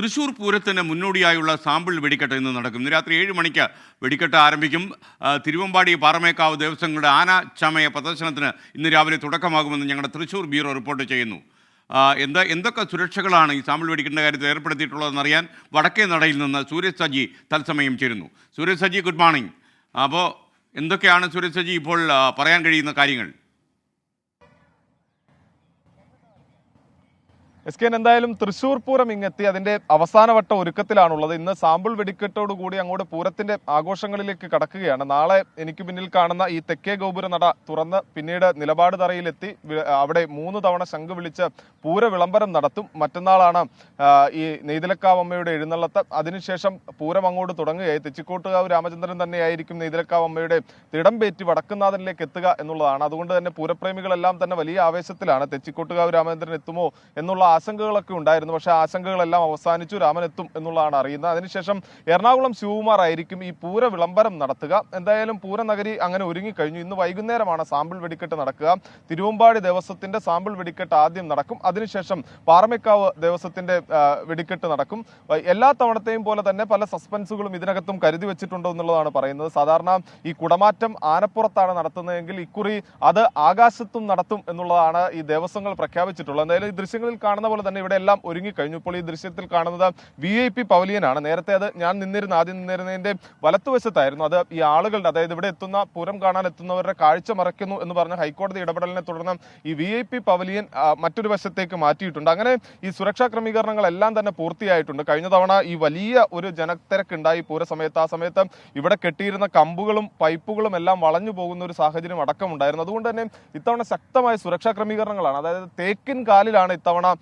തൃശൂർ പൂരത്തിന് മുന്നോടിയായുള്ള സാമ്പിൾ വെടിക്കെട്ട് ഇന്ന് നടക്കും. ഇന്ന് രാത്രി ഏഴ് മണിക്ക് വെടിക്കെട്ട് ആരംഭിക്കും. തിരുവമ്പാടി പാറമേക്കാവ് ദേവസ്വങ്ങളുടെ ആന ചമയ പ്രദർശനത്തിന് ഇന്ന് രാവിലെ തുടക്കമാകുമെന്ന് ഞങ്ങളുടെ തൃശ്ശൂർ ബ്യൂറോ റിപ്പോർട്ട് ചെയ്യുന്നു. എന്താ എന്തൊക്കെ സുരക്ഷകളാണ് ഈ സാമ്പിൾ വെടിക്കേണ്ട കാര്യത്തിൽ ഏർപ്പെടുത്തിയിട്ടുള്ളതെന്ന് അറിയാൻ വടക്കേ നടയിൽ നിന്ന് സൂരജ് സജി തത്സമയം ചേരുന്നു. സൂരജ് സജി ഗുഡ് മോർണിംഗ് അപ്പോൾ എന്തൊക്കെയാണ് സൂരജ് സജി ഇപ്പോൾ പറയാൻ കഴിയുന്ന കാര്യങ്ങൾ? എസ് കെ എന്തായാലും തൃശൂർ പൂരം ഇങ്ങെത്തി. അതിന്റെ അവസാനവട്ട ഒരുക്കത്തിലാണുള്ളത്. ഇന്ന് സാമ്പിൾ വെടിക്കെട്ടോട് കൂടി അങ്ങോട്ട് പൂരത്തിന്റെ ആഘോഷങ്ങളിലേക്ക് കടക്കുകയാണ്. നാളെ എനിക്ക് പിന്നിൽ കാണുന്ന ഈ തെക്കേ ഗോപുര നട തുറന്ന് പിന്നീട് നിലപാട് തറയിലെത്തി അവിടെ മൂന്ന് തവണ ശംഖ് വിളിച്ച് പൂര വിളംബരം നടത്തും. മറ്റന്നാളാണ് ഈ നെയ്തിലക്കാവമ്മയുടെ എഴുന്നള്ളത്ത്. അതിനുശേഷം പൂരം അങ്ങോട്ട് തുടങ്ങുകയായി. തെച്ചിക്കോട്ടുകാവ് രാമചന്ദ്രൻ തന്നെയായിരിക്കും നെയ്തിലക്കാവമ്മയുടെ തിടംപേറ്റി വടക്കുന്നാഥനിലേക്ക് എത്തുക എന്നുള്ളതാണ്. അതുകൊണ്ട് തന്നെ പൂരപ്രേമികളെല്ലാം തന്നെ വലിയ ആവേശത്തിലാണ്. തെച്ചിക്കോട്ടുകാവ് രാമചന്ദ്രൻ എത്തുമോ എന്നുള്ള ആശങ്കകളൊക്കെ ഉണ്ടായിരുന്നു. പക്ഷേ ആശങ്കകളെല്ലാം അവസാനിച്ചു. രാമൻ എത്തും എന്നുള്ളതാണ് അറിയുന്നത്. അതിനുശേഷം എറണാകുളം ശിവകുമാർ ആയിരിക്കും ഈ പൂര വിളംബരം നടത്തുക. എന്തായാലും പൂരനഗരി അങ്ങനെ ഒരുങ്ങിക്കഴിഞ്ഞു. ഇന്ന് വൈകുന്നേരമാണ് സാമ്പിൾ വെടിക്കെട്ട് നടക്കുക. തിരുവമ്പാടി ദേവസ്വത്തിന്റെ സാമ്പിൾ വെടിക്കെട്ട് ആദ്യം നടക്കും. അതിനുശേഷം പാറമേക്കാവ് ദേവസ്വത്തിന്റെ വെടിക്കെട്ട് നടക്കും. എല്ലാ തവണത്തെയും പോലെ തന്നെ പല സസ്പെൻസുകളും ഇതിനകത്തും കരുതി വെച്ചിട്ടുണ്ടോ എന്നുള്ളതാണ് പറയുന്നത്. സാധാരണ ഈ കുടമാറ്റം ആനപ്പുറത്താണ് നടത്തുന്നതെങ്കിൽ ഇക്കുറി അത് ആകാശത്തും നടത്തും എന്നുള്ളതാണ് ഈ ദേവസ്വങ്ങൾ പ്രഖ്യാപിച്ചിട്ടുള്ളത്. എന്തായാലും ഈ ദൃശ്യങ്ങളിൽ കാണുന്ന പോലെ തന്നെ ഇവിടെ എല്ലാം ഒരുങ്ങിക്കഴിഞ്ഞു ഇപ്പോൾ ഈ ദൃശ്യത്തിൽ കാണുന്നത് വി ഐ പി പവലിയനാണ്. നേരത്തെ അത് ഞാൻ നിന്നിരുന്ന ആദ്യം നിന്നിരുന്നതിന്റെ വലത്തുവശത്തായിരുന്നു. അത് ഈ ആളുകളുടെ അതായത് ഇവിടെ എത്തുന്ന പുരം കാണാൻ എത്തുന്നവരുടെ കാഴ്ച മറയ്ക്കുന്നു എന്ന് പറഞ്ഞ ഹൈക്കോടതി ഇടപെടലിനെ തുടർന്ന് ഈ വി ഐ പി പവലിയൻ മറ്റൊരു വശത്തേക്ക് മാറ്റിയിട്ടുണ്ട്. അങ്ങനെ ഈ സുരക്ഷാ ക്രമീകരണങ്ങളെല്ലാം തന്നെ പൂർത്തിയായിട്ടുണ്ട്. കഴിഞ്ഞ തവണ ഈ വലിയ ഒരു ജനത്തിരക്കുണ്ടായി പൂര സമയത്ത്. ആ സമയത്ത് ഇവിടെ കെട്ടിയിരുന്ന കമ്പുകളും പൈപ്പുകളും എല്ലാം വളഞ്ഞു പോകുന്ന ഒരു സാഹചര്യം അടക്കമുണ്ടായിരുന്നു. അതുകൊണ്ട് തന്നെ ഇത്തവണ ശക്തമായ സുരക്ഷാ ക്രമീകരണങ്ങളാണ്. അതായത് തേക്കിൻ കാലിലാണ് ഇത്തവണ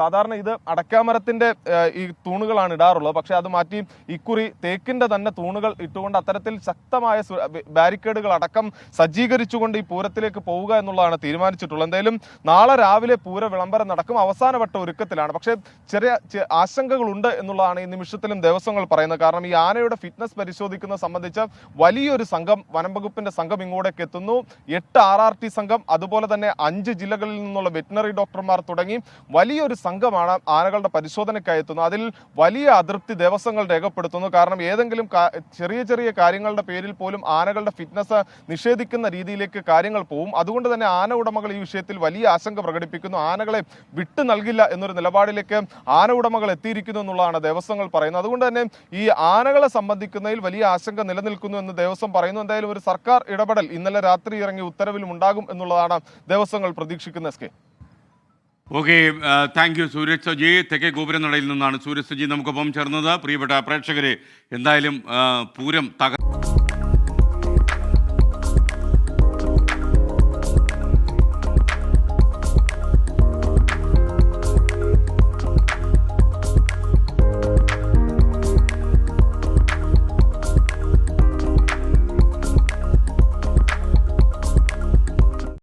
സാധാരണ ഇത് അടക്കാമരത്തിന്റെ ഈ തൂണുകളാണ് ഇടാറുള്ളത്. പക്ഷെ അത് മാറ്റി ഇക്കുറി തേക്കിന്റെ തന്നെ തൂണുകൾ ഇട്ടുകൊണ്ട് അത്തരത്തിൽ ശക്തമായ ബാരിക്കേഡുകൾ അടക്കം സജ്ജീകരിച്ചുകൊണ്ട് ഈ പൂരത്തിലേക്ക് പോവുക എന്നുള്ളതാണ് തീരുമാനിച്ചിട്ടുള്ളത്. എന്തായാലും നാളെ രാവിലെ പൂര വിളംബരം നടക്കും. അവസാനവട്ട ഒരുക്കത്തിലാണ്. പക്ഷേ ചെറിയ ആശങ്കകളുണ്ട് എന്നുള്ളതാണ് ഈ നിമിഷത്തിലും ദേവസ്വങ്ങൾ പറയുന്നത്. കാരണം ഈ ആനയുടെ ഫിറ്റ്നസ് പരിശോധിക്കുന്നത് സംബന്ധിച്ച് വലിയൊരു സംഘം വനം വകുപ്പിന്റെ സംഘം ഇങ്ങോട്ടേക്ക് എത്തുന്നു. എട്ട് ആർ ആർ ടി സംഘം അതുപോലെ തന്നെ അഞ്ച് ജില്ലകളിൽ നിന്നുള്ള വെറ്റിനറി ഡോക്ടർമാർ തുടങ്ങി വലിയൊരു സംഘമാണ് ആനകളുടെ പരിശോധനയ്ക്കായി എത്തുന്നത് അതിൽ വലിയ അതൃപ്തി ദേവസ്വങ്ങൾ രേഖപ്പെടുത്തുന്നു. കാരണം ഏതെങ്കിലും ചെറിയ ചെറിയ കാര്യങ്ങളുടെ പേരിൽ പോലും ആനകളുടെ ഫിറ്റ്നസ് നിഷേധിക്കുന്ന രീതിയിലേക്ക് കാര്യങ്ങൾ പോവും. അതുകൊണ്ട് തന്നെ ആന ഉടമകൾ ഈ വിഷയത്തിൽ വലിയ ആശങ്ക പ്രകടിപ്പിക്കുന്നു. ആനകളെ വിട്ടു നൽകില്ല എന്നൊരു നിലപാടിലേക്ക് ആന ഉടമകൾ എത്തിയിരിക്കുന്നു എന്നുള്ളതാണ് ദേവസ്വങ്ങൾ പറയുന്നത്. അതുകൊണ്ട് തന്നെ ഈ ആനകളെ സംബന്ധിക്കുന്നതിൽ വലിയ ആശങ്ക നിലനിൽക്കുന്നു എന്ന് ദേവസ്വം പറയുന്നു. എന്തായാലും ഒരു സർക്കാർ ഇടപെടൽ ഇന്നലെ രാത്രി ഇറങ്ങി ഉത്തരവിലും ഉണ്ടാകും എന്നുള്ളതാണ് ദേവസ്വങ്ങൾ പ്രതീക്ഷിക്കുന്ന yes okay thank you Sooraj Saji. തെക്കേ ഗോപുരനടയിൽ നിന്നാണ് സൂരജ് സജി നമുക്കൊപ്പം ചേർന്നത്. പ്രിയപ്പെട്ട പ്രേക്ഷകരെ എന്തായാലും പൂരം തക